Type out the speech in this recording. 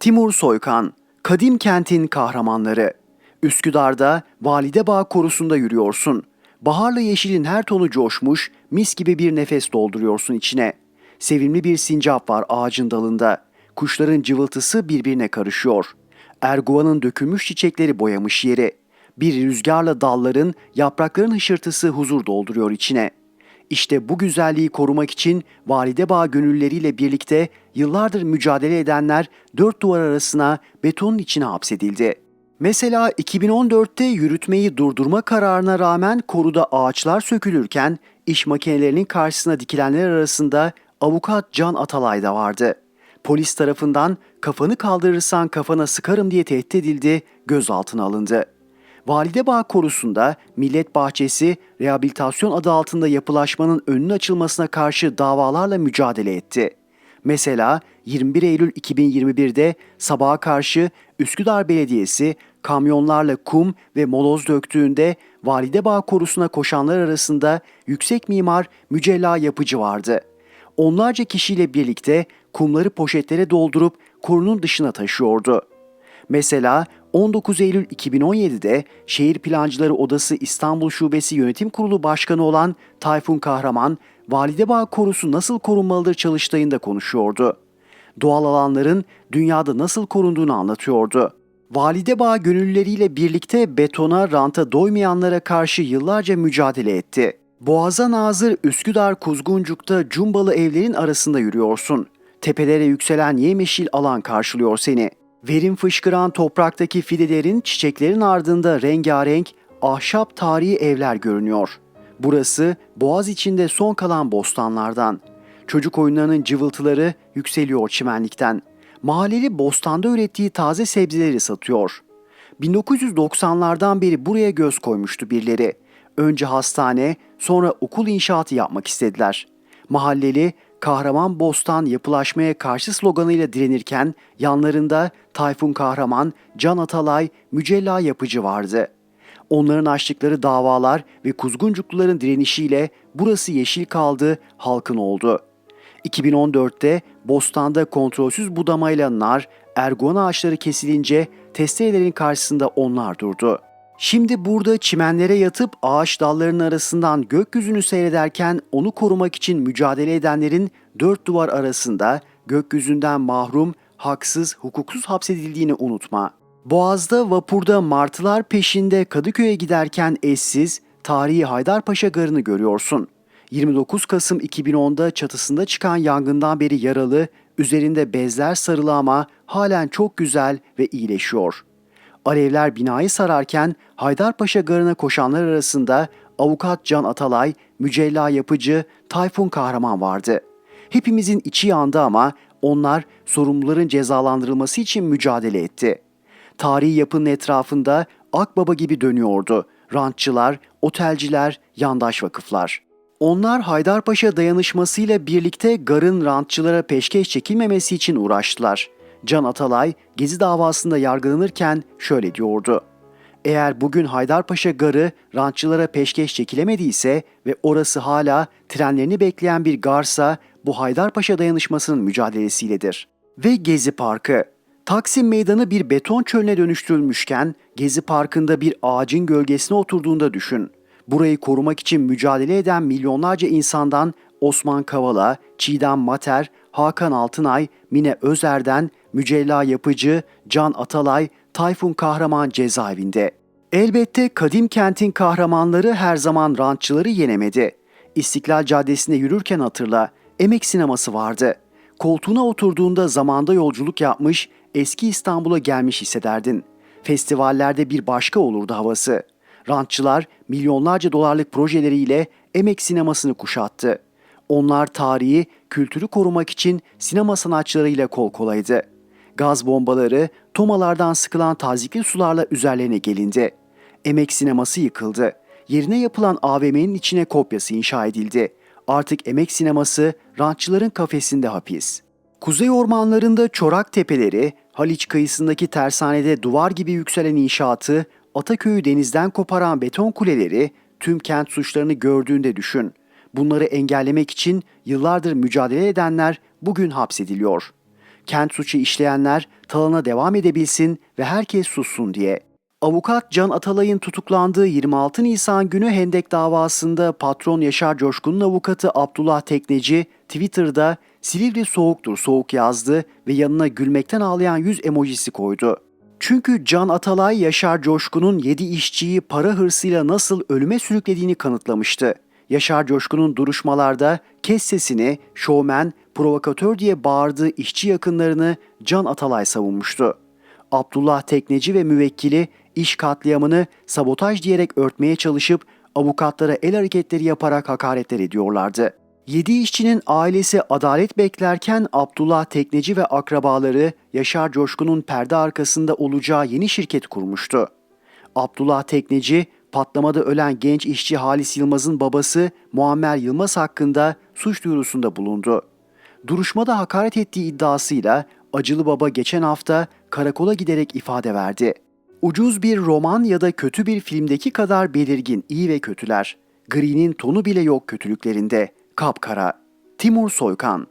Timur Soykan, Kadim Kent'in kahramanları. Üsküdar'da Validebağ korusunda yürüyorsun. Baharla yeşilin her tonu coşmuş, mis gibi bir nefes dolduruyorsun içine. Sevimli bir sincap var ağacın dalında. Kuşların cıvıltısı birbirine karışıyor. Erguvanın dökülmüş çiçekleri boyamış yeri. Bir rüzgarla dalların, yaprakların hışırtısı huzur dolduruyor içine. İşte bu güzelliği korumak için Validebağ gönülleriyle birlikte yıllardır mücadele edenler dört duvar arasına betonun içine hapsedildi. Mesela 2014'te yürütmeyi durdurma kararına rağmen koruda ağaçlar sökülürken iş makinelerinin karşısına dikilenler arasında avukat Can Atalay da vardı. Polis tarafından kafanı kaldırırsan kafana sıkarım diye tehdit edildi, gözaltına alındı. Validebağ korusunda Millet Bahçesi rehabilitasyon adı altında yapılaşmanın önünün açılmasına karşı davalarla mücadele etti. Mesela 21 Eylül 2021'de sabaha karşı Üsküdar Belediyesi kamyonlarla kum ve moloz döktüğünde Validebağ korusuna koşanlar arasında yüksek mimar Mücella Yapıcı vardı. Onlarca kişiyle birlikte kumları poşetlere doldurup korunun dışına taşıyordu. Mesela 19 Eylül 2017'de Şehir Plancıları Odası İstanbul Şubesi Yönetim Kurulu Başkanı olan Tayfun Kahraman, Validebağ korusu nasıl korunmalıdır çalıştayında konuşuyordu. Doğal alanların dünyada nasıl korunduğunu anlatıyordu. Validebağ gönüllüleriyle birlikte betona, ranta doymayanlara karşı yıllarca mücadele etti. Boğaza nazır Üsküdar Kuzguncuk'ta cumbalı evlerin arasında yürüyorsun. Tepelere yükselen yemyeşil alan karşılıyor seni. Verim fışkıran topraktaki fidelerin, çiçeklerin ardında rengarenk, ahşap tarihi evler görünüyor. Burası Boğaz içinde son kalan bostanlardan. Çocuk oyunlarının cıvıltıları yükseliyor çimenlikten. Mahalleli bostanda ürettiği taze sebzeleri satıyor. 1990'lardan beri buraya göz koymuştu birileri. Önce hastane, sonra okul inşaatı yapmak istediler. Mahalleli Kahraman Bostan yapılaşmaya karşı sloganıyla direnirken yanlarında Tayfun Kahraman, Can Atalay, Mücella Yapıcı vardı. Onların açtıkları davalar ve kuzguncukluların direnişiyle burası yeşil kaldı, halkın oldu. 2014'te Bostan'da kontrolsüz budamayla nar, ergon ağaçları kesilince testerelerin karşısında onlar durdu. Şimdi burada çimenlere yatıp ağaç dallarının arasından gökyüzünü seyrederken onu korumak için mücadele edenlerin dört duvar arasında gökyüzünden mahrum, haksız, hukuksuz hapsedildiğini unutma. Boğaz'da vapurda martılar peşinde Kadıköy'e giderken eşsiz, tarihi Haydarpaşa Garı'nı görüyorsun. 29 Kasım 2010'da çatısında çıkan yangından beri yaralı, üzerinde bezler sarılı ama halen çok güzel ve iyileşiyor. Alevler binayı sararken Haydarpaşa Garı'na koşanlar arasında avukat Can Atalay, Mücella Yapıcı, Tayfun Kahraman vardı. Hepimizin içi yandı ama onlar sorumluların cezalandırılması için mücadele etti. Tarihi yapının etrafında Akbaba gibi dönüyordu. Rantçılar, otelciler, yandaş vakıflar. Onlar Haydarpaşa dayanışmasıyla birlikte garın rantçılara peşkeş çekilmemesi için uğraştılar. Can Atalay Gezi davasında yargılanırken şöyle diyordu. Eğer bugün Haydarpaşa garı rantçılara peşkeş çekilemediyse ve orası hala trenlerini bekleyen bir garsa bu Haydarpaşa dayanışmasının mücadelesiyledir. Ve Gezi Parkı. Taksim Meydanı bir beton çölüne dönüştürülmüşken Gezi Parkı'nda bir ağacın gölgesine oturduğunda düşün. Burayı korumak için mücadele eden milyonlarca insandan Osman Kavala, Çiğdem Mater, Hakan Altınay, Mine Özer'den Mücella Yapıcı, Can Atalay, Tayfun Kahraman cezaevinde. Elbette kadim kentin kahramanları her zaman rantçıları yenemedi. İstiklal Caddesi'nde yürürken hatırla, emek sineması vardı. Koltuğuna oturduğunda zamanda yolculuk yapmış, eski İstanbul'a gelmiş hissederdin. Festivallerde bir başka olurdu havası. Rantçılar milyonlarca dolarlık projeleriyle emek sinemasını kuşattı. Onlar tarihi, kültürü korumak için sinema sanatçılarıyla kol kolaydı. Gaz bombaları, tomalardan sıkılan tazikli sularla üzerlerine gelindi. Emek sineması yıkıldı. Yerine yapılan AVM'nin içine kopyası inşa edildi. Artık emek sineması rantçıların kafesinde hapis. Kuzey ormanlarında çorak tepeleri, Haliç kıyısındaki tersanede duvar gibi yükselen inşaatı, Ataköy'ü denizden koparan beton kuleleri, tüm kent suçlarını gördüğünde düşün. Bunları engellemek için yıllardır mücadele edenler bugün hapsediliyor. Kent suçu işleyenler talana devam edebilsin ve herkes sussun diye. Avukat Can Atalay'ın tutuklandığı 26 Nisan günü Hendek davasında patron Yaşar Coşkun'un avukatı Abdullah Tekneci Twitter'da Silivri soğuktur soğuk yazdı ve yanına gülmekten ağlayan yüz emojisi koydu. Çünkü Can Atalay Yaşar Coşkun'un 7 işçiyi para hırsıyla nasıl ölüme sürüklediğini kanıtlamıştı. Yaşar Coşkun'un duruşmalarda kes sesini, şovmen, provokatör diye bağırdığı işçi yakınlarını Can Atalay savunmuştu. Abdullah Tekneci ve müvekkili iş katliamını sabotaj diyerek örtmeye çalışıp avukatlara el hareketleri yaparak hakaretler ediyorlardı. Yedi işçinin ailesi adalet beklerken Abdullah Tekneci ve akrabaları Yaşar Coşkun'un perde arkasında olacağı yeni şirket kurmuştu. Abdullah Tekneci, patlamada ölen genç işçi Halis Yılmaz'ın babası Muammer Yılmaz hakkında suç duyurusunda bulundu. Duruşmada hakaret ettiği iddiasıyla Acılı Baba geçen hafta karakola giderek ifade verdi. Ucuz bir roman ya da kötü bir filmdeki kadar belirgin iyi ve kötüler. Green'in tonu bile yok kötülüklerinde. Kapkara. Timur Soykan